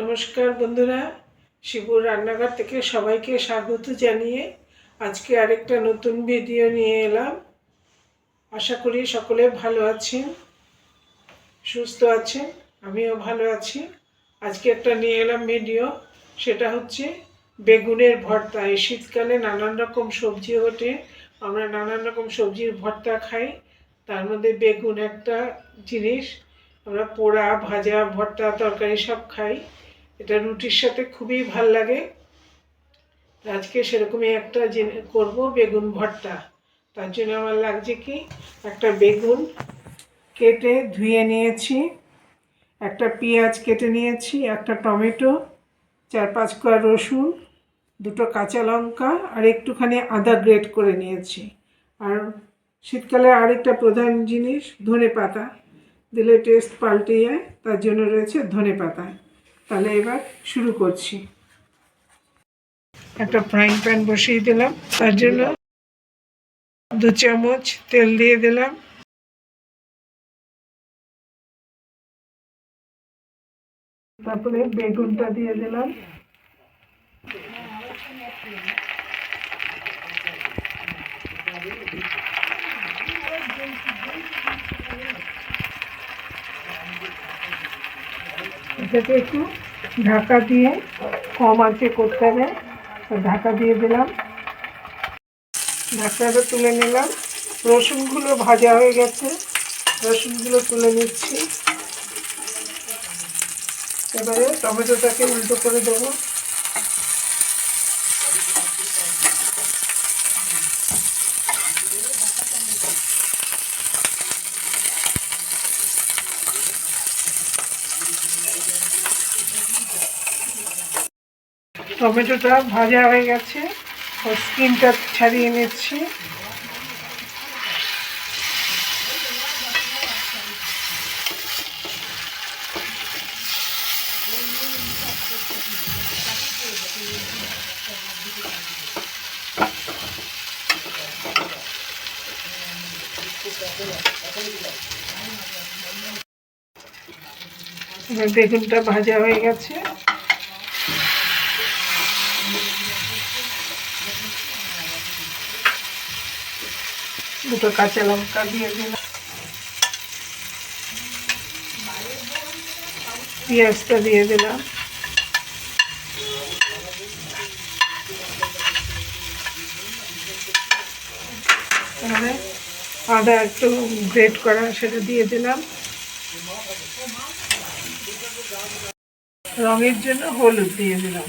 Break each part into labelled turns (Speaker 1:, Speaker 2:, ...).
Speaker 1: নমস্কার বন্ধুরা, শিবুর রান্নাঘর থেকে সবাইকে স্বাগত জানিয়ে আজকে আরেকটা নতুন ভিডিও নিয়ে এলাম। আশা করি সকলে ভালো আছেন, সুস্থ আছেন, আমিও ভালো আছি। আজকে একটা নিয়ে এলাম ভিডিও, সেটা হচ্ছে বেগুনের ভর্তা। এই শীতকালে নানান রকম সবজি ওঠে, আমরা নানান রকম সবজির ভর্তা খাই। তার মধ্যে বেগুন একটা জিনিস, আমরা পোড়া, ভাজা, ভর্তা, তরকারি সব খাই। এটা রুটির সাথে খুবই ভালো লাগে। আজকে সেরকমই একটা করব বেগুন ভর্তা। তার জন্য আমার লাগছে কি, একটা বেগুন কেটে ধুয়ে নিয়েছি, একটা পেঁয়াজ কেটে নিয়েছি, একটা টমেটো, চার পাঁচ কোয়া রসুন, দুটো কাঁচা লঙ্কা আর একটুখানি আদা গ্রেট করে নিয়েছি। আর শীতকালে আরেকটা প্রধান জিনিস ধনে পাতা দিলে টেস্ট পাল্টে যায়, তার জন্য রয়েছে ধনে পাতা তাহলে এবার শুরু করছি। একটা ফ্রাইং প্যান বসিয়ে দিলাম। তার জন্য দু চামচ তেল দিয়ে দিলাম। তারপরে বেগুনটা দিয়ে দিলাম। এটাকে একটু ঢাকা দিয়ে কম আঁচে করতে হবে। ঢাকা দিয়ে দিলাম। ঢাকাটা তুলে নিলাম। রসুনগুলো ভাজা হয়ে গেছে। রসুনগুলো তুলে নিচ্ছি। এবারে টমেটোটাকে উল্টো করে দেবো। টমেটোটা ভাজা হয়ে গেছে। ও স্কিনটা ছাড়িয়ে নিচ্ছি। বেগুনটা ভাজা হয়ে গেছে। দুটো কাঁচা লঙ্কা দিয়ে দিলাম। পেঁয়াজটা দিয়ে দিলাম। তাহলে আদা একটু গ্রেট করা সেটা দিয়ে দিলাম। রঙের জন্য হলুদ দিয়ে দিলাম।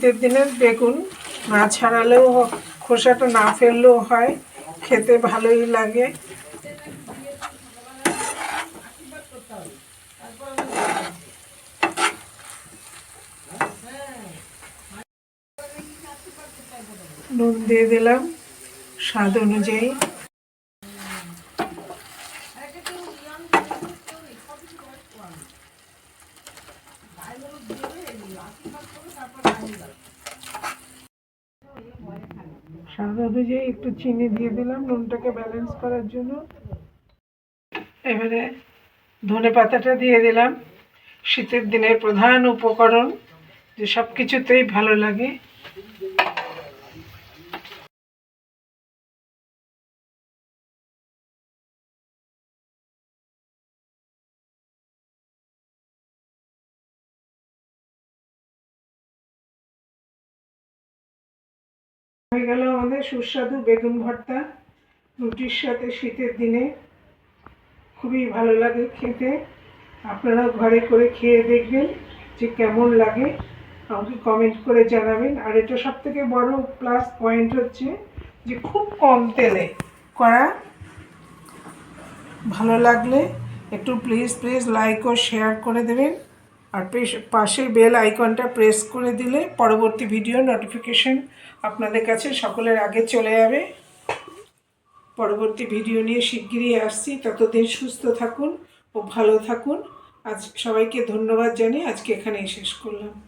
Speaker 1: শীতের দিনের বেগুন না ছাড়ালেও খোসাটা না ফেললেও হয়, খেতে ভালোই লাগে। নুন দিয়ে দিলাম, স্বাদ অনুযায়ী। স্বাদ অনুযায়ী একটু চিনি দিয়ে দিলাম, নুনটাকে ব্যালেন্স করার জন্য। এবারে ধনে পাতাটা দিয়ে দিলাম। শীতের দিনের প্রধান উপকরণ, যে সব কিছুতেই ভালো লাগে। হয়ে গেল আমাদের সুস্বাদু বেগুন ভর্তা। রুটির সাথে শীতের দিনে খুবই ভালো লাগে খেতে। আপনারা ঘরে করে খেয়ে দেখবেন যে কেমন লাগে। আমাকে কমেন্ট করে জানাবেন। আর এটা সব থেকে বড় প্লাস পয়েন্ট হচ্ছে যে খুব কম তেলে করা ভালো লাগলে একটু প্লিজ প্লিজ লাইক ও শেয়ার করে দেবেন। আর পেশ- পাশে বেল আইকনটা প্রেস করে দিলে পরবর্তী ভিডিও নোটিফিকেশন আপনাদের কাছে সকলের আগে চলে যাবে। পরবর্তী ভিডিও নিয়ে শিগগিরই আসছি। ততদিন সুস্থ থাকুন ও ভালো থাকুন। আজ সবাইকে ধন্যবাদ জানিয়ে আজকে এখানেই শেষ করলাম।